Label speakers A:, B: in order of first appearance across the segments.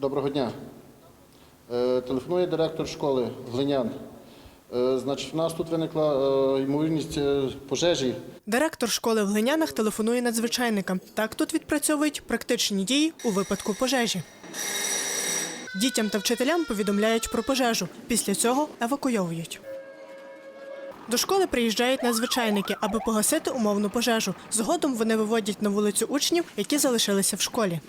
A: Доброго дня. Е, Телефонує директор школи Глинян. Е, Значить, в нас тут виникла е, ймовірність пожежі.
B: Директор школи в Глинянах телефонує надзвичайникам. Так тут відпрацьовують практичні дії у випадку пожежі. Дітям та вчителям повідомляють про пожежу. Після цього евакуйовують. До школи приїжджають надзвичайники, аби погасити умовну пожежу. Згодом вони виводять на вулицю учнів, які залишилися в школі.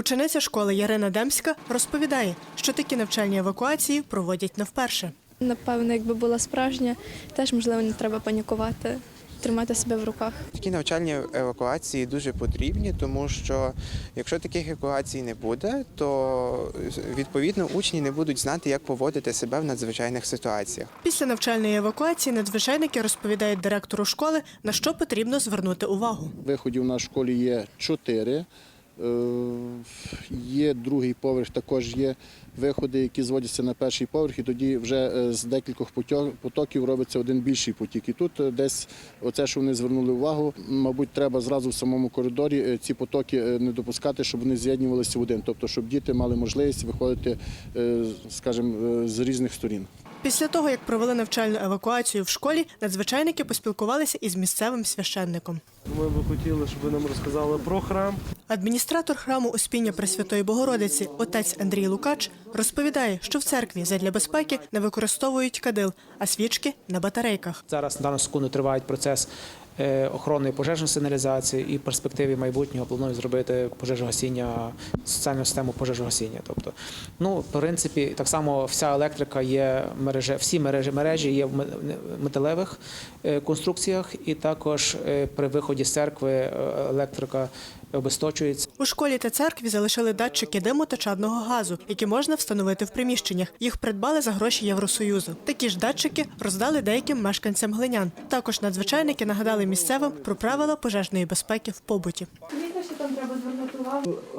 B: Учениця школи Ярина Демська розповідає, що такі навчальні евакуації проводять не вперше.
C: Напевно, якби була справжня, теж можливо не треба панікувати, тримати себе в руках.
D: Такі навчальні евакуації дуже потрібні, тому що якщо таких евакуацій не буде, то відповідно учні не будуть знати, як поводити себе в надзвичайних ситуаціях.
B: Після навчальної евакуації надзвичайники розповідають директору школи, на що потрібно звернути увагу.
A: Виходів на школі є чотири. Е, Є другий поверх, також є виходи, які зводяться на перший поверх, і тоді вже е, з декількох потоків робиться один більший потік. І тут е, десь оце, що вони звернули увагу, мабуть, треба зразу в самому коридорі ці потоки не допускати, щоб вони з'єднувалися в один, тобто щоб діти мали можливість виходити, скажімо, з різних сторін.
B: Після того, як провели навчальну евакуацію в школі, надзвичайники поспілкувалися із місцевим священником.
E: Ми би хотіли, щоб ви нам розказали про храм.
B: Адміністратор храму Успіння Пресвятої Богородиці, отець Андрій Лукач, розповідає, що в церкві задля безпеки не використовують кадил, а свічки на батарейках.
F: Зараз на дану секунду триває процес е, охоронної пожежної сигналізації і в перспективі майбутнього планують зробити пожежогасіння, соціальну систему пожежогасіння. Тобто, ну, в принципі, так само вся електрика є мережа, всі мережі мережі є в металевих е, конструкціях, і також е, при виході з церкви електрика обесточується.
B: У школі та церкві залишили датчики диму та чадного газу, які можна встановити в приміщеннях. Їх придбали за гроші Євросоюзу. Такі ж датчики роздали деяким мешканцям глинян. Також надзвичайники нагадали місцевим про правила пожежної безпеки в побуті.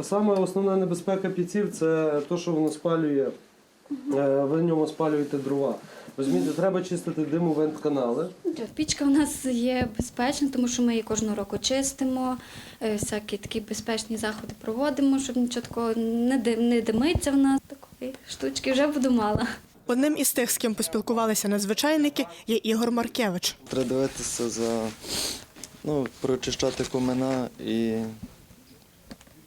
E: Саме основна небезпека піців це те, що воно спалює. Е, Ви в ньому спалюєте дрова. Розумієте, треба чистити диму вентканали.
G: Пічка у нас є безпечна, тому що ми її кожного року чистимо, е, всякі такі безпечні заходи проводимо, щоб нічого такого не, дим, не димиться в нас. Такої штучки вже буду мала.
B: Одним із тих, з ким поспілкувалися надзвичайники, є Ігор Маркевич.
H: Треба дивитися за ну, прочищати комина і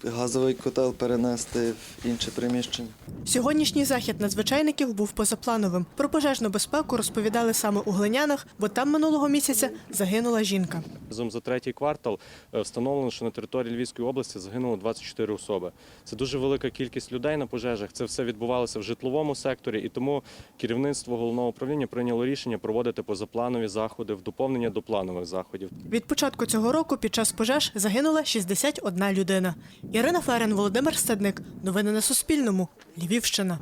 H: газовий котел перенести в інше приміщення.
B: Сьогоднішній захід надзвичайників був позаплановим. Про пожежну безпеку розповідали саме у глинянах, бо там минулого місяця загинула жінка.
I: Разом за третій квартал е, встановлено, що на території Львівської області загинуло 24 особи. Це дуже велика кількість людей на пожежах. Це все відбувалося в житловому секторі, і тому керівництво головного управління прийняло рішення проводити позапланові заходи в доповнення до планових заходів.
B: Від початку цього року під час пожеж загинула 61 людина. Ірина Ферен, Володимир Стадник. Новини на Суспільному. Львівщина.